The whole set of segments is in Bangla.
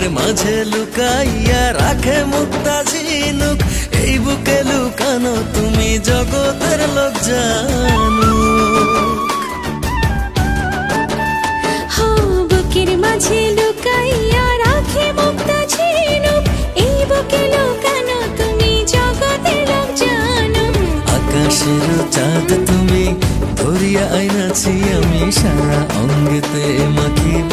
বুকের মাঝে লুকাইয়া রাখে মুক্তা ঝিনুক। এই বুকে লুকানো তুমি জগতের লোক জানো বুকের মাঝে লুকাইয়া রাখে মুক্তা ঝিনুক। এই বুকে লুকানো তুমি জগতের লোক জানো আকাশের চাঁদ তুমি ধরিয়া আইনাছি আমি সারা অঙ্গেতে মাখিব।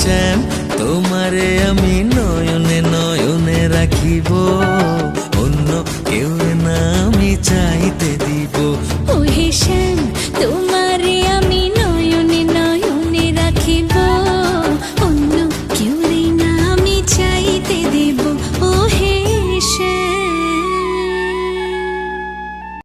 শ্যাম তোমারে আমি নয়নে নয়নে রাখিব।